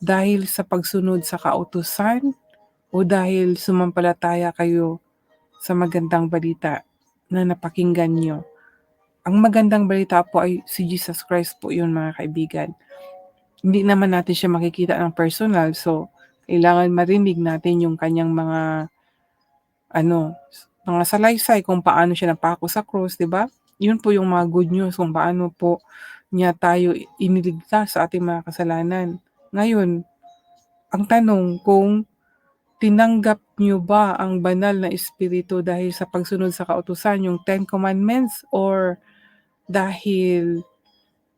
dahil sa pagsunod sa kautusan o dahil sumampalataya kayo sa magandang balita na napakinggan nyo? Ang magandang balita po ay si Jesus Christ po yun mga kaibigan. Hindi naman natin siya makikita ng personal so kailangan marinig natin yung kanyang mga ano, mga salaysay kung paano siya napako sa cross, 'di ba? Yun po yung mga good news kung paano po niya tayo iniligtas sa ating mga kasalanan. Ngayon, ang tanong kung tinanggap niyo ba ang banal na espiritu dahil sa pagsunod sa kautusan, yung Ten Commandments, or dahil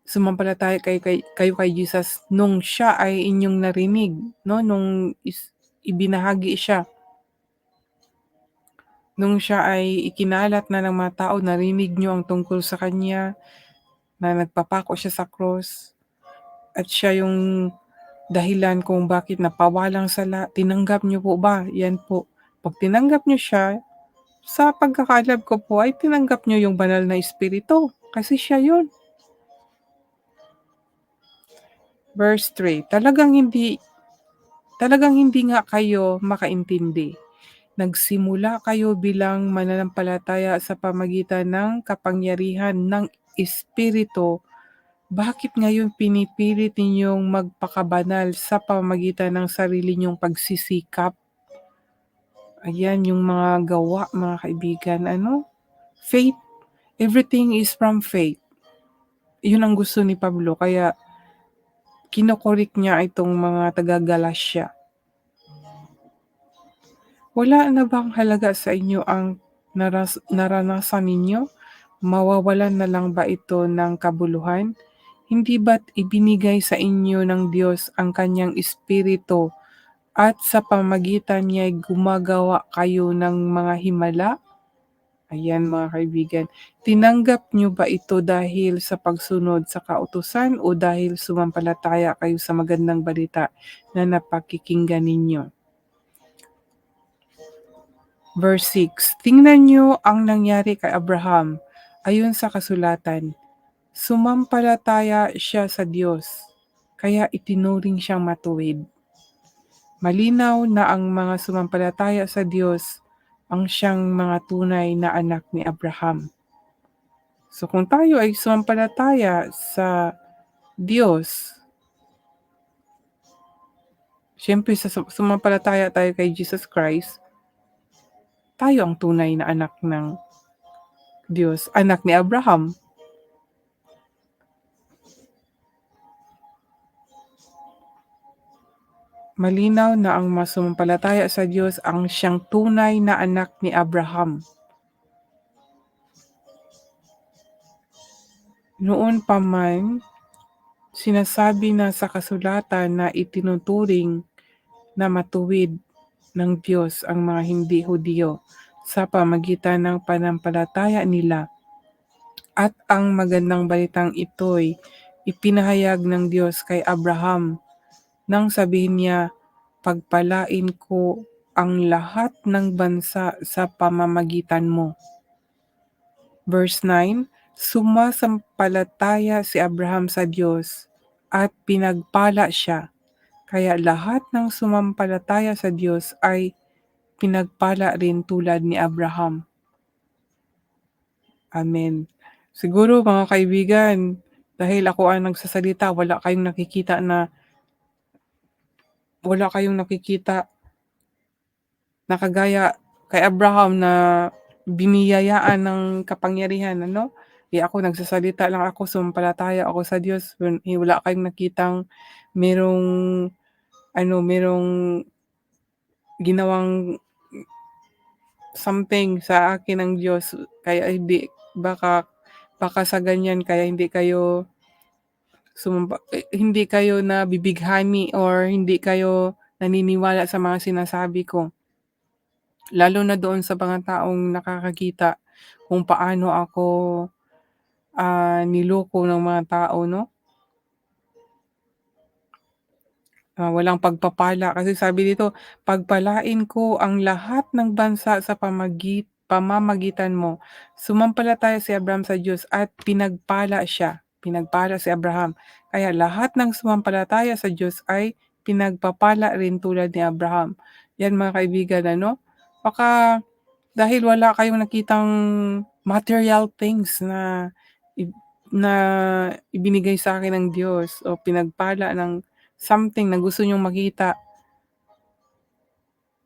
sumampalataya kayo kay, kayo kay Jesus nung siya ay inyong narinig, no? Nung is, ibinahagi siya. Nung siya ay ikinalat na ng mga tao, narinig nyo ang tungkol sa kanya, na nagpapako siya sa cross, at siya yung dahilan kung bakit napawalang sala. Tinanggap nyo po ba? Yan po. Pag tinanggap nyo siya, sa pagkakalab ko po ay tinanggap nyo yung banal na espiritu. Kasi siya yun. Verse 3, talagang hindi talagang hindi nga kayo makaintindi. Nagsimula kayo bilang mananampalataya sa pamagitan ng kapangyarihan ng Espiritu. Bakit ngayon pinipilit ninyong magpakabanal sa pamagitan ng sarili nyong pagsisikap? Ayan yung mga gawa, mga kaibigan. Ano? Faith. Everything is from faith. Yun ang gusto ni Pablo. Kaya kinokorik niya itong mga taga-Galasya. Wala na bang halaga sa inyo ang naras- naranasan ninyo? Mawawalan na lang ba ito ng kabuluhan? Hindi ba't ibinigay sa inyo ng Diyos ang kanyang espiritu at sa pamagitan niya gumagawa kayo ng mga himala? Ayan mga kaibigan, tinanggap nyo ba ito dahil sa pagsunod sa kautusan o dahil sumampalataya kayo sa magandang balita na napakikinggan ninyo? Verse 6, Tingnan nyo ang nangyari kay Abraham ayon sa kasulatan. Sumampalataya siya sa Diyos, kaya itinuring siyang matuwid. Malinaw na ang mga sumampalataya sa Diyos ang siyang mga tunay na anak ni Abraham. So kung tayo ay sumampalataya sa Diyos, Siyempre, sa sumampalataya tayo kay Jesus Christ, tayo ang tunay na anak ng Diyos, anak ni Abraham. Malinaw na ang masumampalataya sa Diyos ang siyang tunay na anak ni Abraham. Noon pa man, sinasabi na sa kasulatan na itinuturing na matuwid ng Diyos ang mga hindi Hudiyo sa pamagitan ng panampalataya nila. At ang magandang balitang ito'y ipinahayag ng Diyos kay Abraham nang sabihin niya, pagpalain ko ang lahat ng bansa sa pamamagitan mo. Verse 9, Sumasampalataya si Abraham sa Diyos at pinagpala siya. Kaya lahat ng sumampalataya sa Diyos ay pinagpala rin tulad ni Abraham. Amen. Siguro mga kaibigan, dahil ako ang nagsasalita, wala kayong nakikita na wala kayong nakikita na kagaya kay Abraham na biniyayaan ng kapangyarihan, ano? Eh ako nagsasalita lang ako, sumampalataya ako sa Diyos. Eh, wala kayong nakitang merong ano, merong ginawang something sa akin ng Diyos kaya hindi baka baka sa ganyan kaya hindi kayo sumumpa, eh, hindi kayo na bibighani or hindi kayo naniniwala sa mga sinasabi ko. Lalo na doon sa mga taong nakakakita kung paano ako uh, niloko ng mga tao, no? Uh, walang pagpapala kasi sabi dito, pagpalain ko ang lahat ng bansa sa pamagit, pamamagitan mo. Sumampalataya si Abraham sa Diyos at pinagpala siya. Pinagpala si Abraham. Kaya lahat ng sumampalataya sa Diyos ay pinagpapala rin tulad ni Abraham. Yan mga kaibigan ano, baka dahil wala kayong nakitang material things na na ibinigay sa'kin ng Diyos o pinagpala ng something na gusto niyong makita.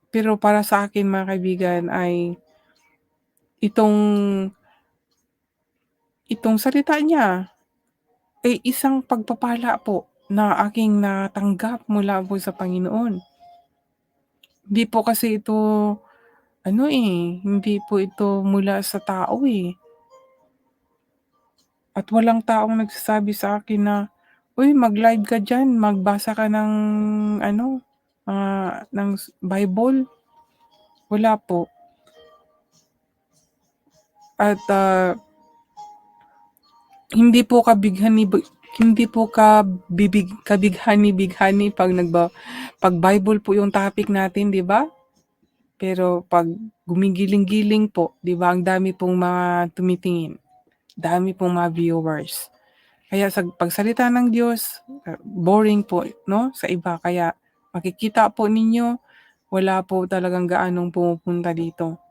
Pero para sa akin mga kaibigan ay itong itong salita niya ay isang pagpapala po na aking natanggap mula po sa Panginoon. Hindi po kasi ito ano, eh, hindi po ito mula sa tao, eh. At walang taong nagsasabi sa akin na, "Uy, mag-live ka diyan, magbasa ka ng ano, ah, ng Bible." Wala po. At, ah hindi po kabighani-bi hindi po kabibig kabighani-bighani 'pag nagba 'pag Bible po yung topic natin, 'di ba? Pero 'pag gumigiling-giling po, 'di ba, ang dami pong mga tumitingin, dami pong mga viewers. Kaya sa pagsalita ng Diyos, ah, boring po 'no, sa iba. Kaya makikita po ninyo, wala po talagang gaanong pumupunta dito.